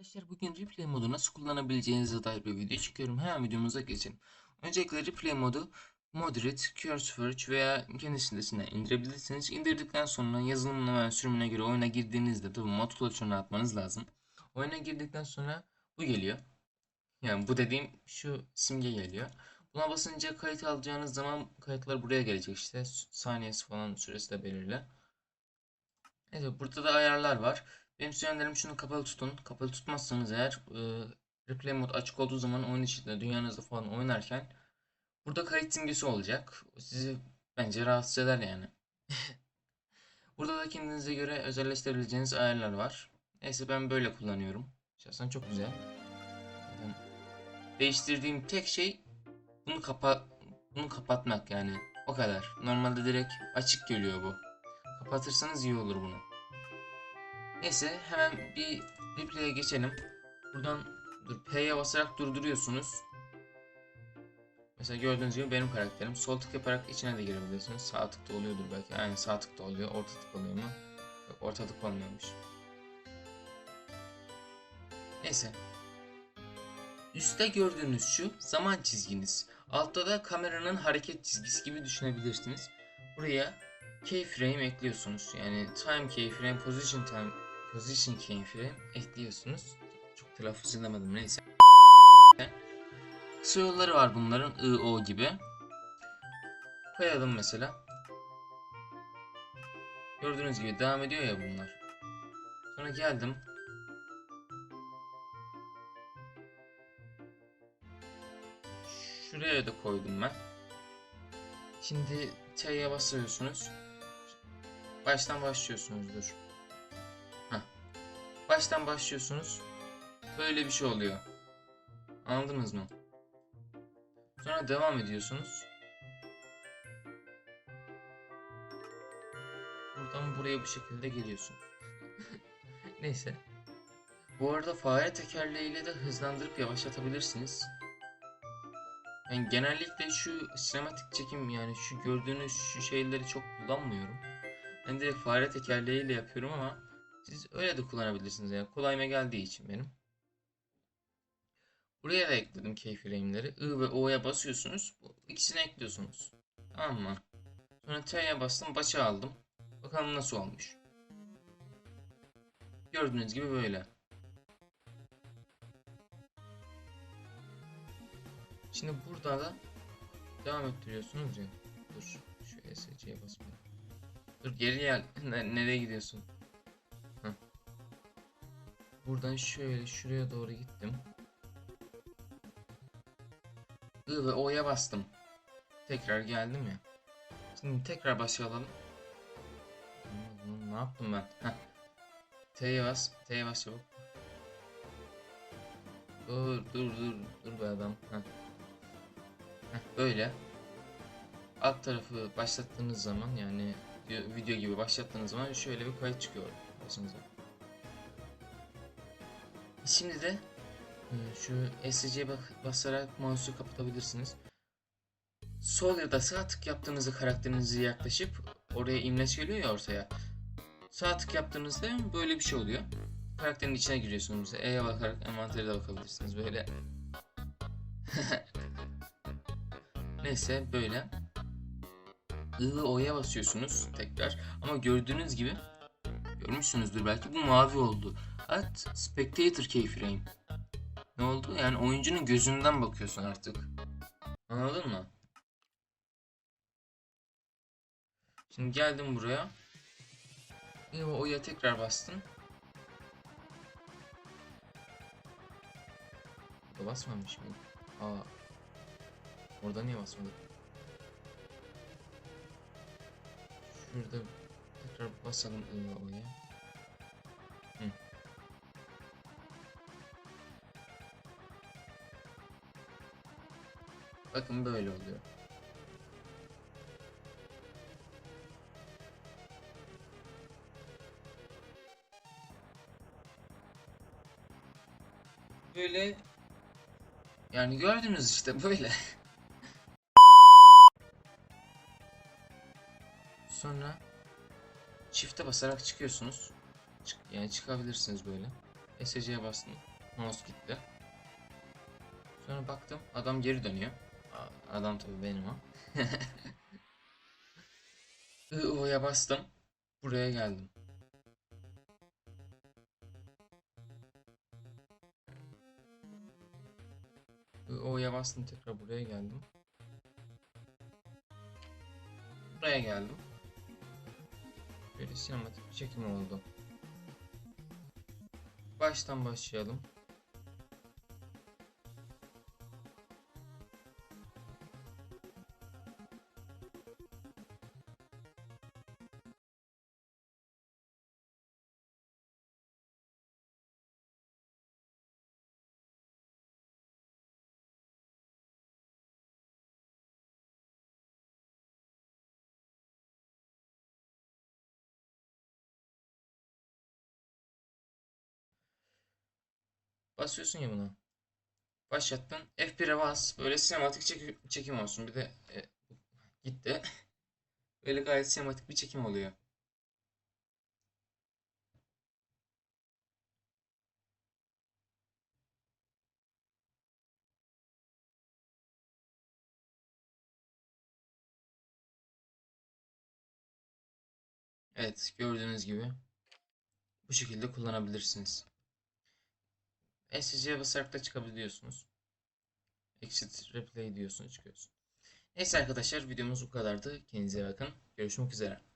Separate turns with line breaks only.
Arkadaşlar bugün replay modu nasıl kullanabileceğinize dair bir video çekiyorum. Hemen videomuza geçelim. Öncelikle replay modu Moderate, CurseForge veya kendi sitesinden indirebilirsiniz. İndirdikten sonra yazılımına ve sürümüne göre oyuna girdiğinizde tabi mod klasörüne atmanız lazım. Oyuna girdikten sonra bu geliyor. Yani bu dediğim şu simge geliyor. Buna basınca kayıt alacağınız zaman kayıtlar buraya gelecek işte. Saniyesi falan süresi de belirli. Evet burada da ayarlar var. Benim size önerim şunu kapalı tutun. Kapalı tutmazsanız eğer e, replay mod açık olduğu zaman oyun içinde dünyanızda falan oynarken burada kayıt simgesi olacak. Sizi bence rahatsız eder yani. burada da kendinize göre özelleştirebileceğiniz ayarlar var. Neyse ben böyle kullanıyorum. Şahsen çok güzel. Zaten değiştirdiğim tek şey bunu kapa bunu kapatmak yani. O kadar. Normalde direkt açık geliyor bu. Kapatırsanız iyi olur bunu. Neyse hemen bir replay'e geçelim. Buradan dur P'ye basarak durduruyorsunuz. Mesela gördüğünüz gibi benim karakterim. Sol tık yaparak içine de girebilirsiniz. Sağ tıkta oluyordur belki. Yani sağ tıkta oluyor. Orta tık oluyor mu? Yok orta tık olmuyormuş. Neyse. Üstte gördüğünüz şu zaman çizginiz. Altta da kameranın hareket çizgisi gibi düşünebilirsiniz. Buraya keyframe ekliyorsunuz. Yani time keyframe, position time, position keyframe ekliyorsunuz. Çok telaffuz edemedim neyse. Kısa yolları var bunların I, O gibi. Koyalım mesela. Gördüğünüz gibi devam ediyor ya bunlar. Sonra geldim. Şuraya da koydum ben. Şimdi T'ye basıyorsunuz. Baştan başlıyorsunuz dur. Heh. Baştan başlıyorsunuz. Böyle bir şey oluyor. Anladınız mı? Sonra devam ediyorsunuz. Buradan buraya bu şekilde geliyorsunuz. Neyse. Bu arada fare tekerleğiyle de hızlandırıp yavaşlatabilirsiniz. Ben genellikle şu sinematik çekim yani şu gördüğünüz şu şeyleri çok kullanmıyorum. Ben direkt fare tekerleğiyle yapıyorum ama siz öyle de kullanabilirsiniz yani kolayıma geldiği için benim. Buraya da ekledim keyframe'leri. I ve O'ya basıyorsunuz. Bu ikisini ekliyorsunuz. Tamam mı? Sonra T'ye bastım başa aldım. Bakalım nasıl olmuş. Gördüğünüz gibi böyle. Şimdi burada da devam ettiriyorsunuz ya. Dur şu SC'ye basmayayım. Dur geri gel. Ne- nereye gidiyorsun? Buradan şöyle şuraya doğru gittim. I ve O'ya bastım. Tekrar geldim ya. Şimdi tekrar başlayalım. Ne yaptım ben? Heh. T'ye bas. T'ye bas çabuk. Dur dur dur. Dur be adam. Heh. Heh, böyle. Alt tarafı başlattığınız zaman yani video gibi başlattığınız zaman şöyle bir kayıt çıkıyor başınıza. Şimdi de e, şu SC'ye basarak mouse'u kapatabilirsiniz. Sol ya da sağ tık yaptığınızda karakterinizi yaklaşıp oraya imleç geliyor ya ortaya. Sağ tık yaptığınızda böyle bir şey oluyor. Karakterin içine giriyorsunuz. E'ye bakarak envantere de bakabilirsiniz böyle. Neyse böyle. I ve O'ya basıyorsunuz tekrar. Ama gördüğünüz gibi görmüşsünüzdür belki bu mavi oldu. At Spectator Keyframe. Ne oldu? Yani oyuncunun gözünden bakıyorsun artık. Anladın mı? Şimdi geldim buraya. Ve O'ya tekrar bastım. Burada basmamış mıydı? Aa. Orada niye basmadık? Şurada tekrar basalım. Hı. Bakın böyle oluyor. Böyle yani gördünüz işte böyle. Sonra çifte basarak çıkıyorsunuz. Çık, yani çıkabilirsiniz böyle. SC'ye bastım. mouse gitti. Sonra baktım adam geri dönüyor. Adam tabii benim o. I'ya bastım. Buraya geldim. O'ya bastım tekrar buraya geldim. Buraya geldim. Böyle sinematik bir çekim oldu. Baştan başlayalım. Basıyorsun ya buna. Başlattın. F1'e bas. Böyle sinematik çekim, çekim olsun. Bir de e, gitti. Böyle gayet sinematik bir çekim oluyor. Evet, gördüğünüz gibi bu şekilde kullanabilirsiniz. SC'ye basarak da çıkabiliyorsunuz. Exit replay diyorsunuz çıkıyorsun. Neyse arkadaşlar videomuz bu kadardı. Kendinize bakın. Görüşmek üzere.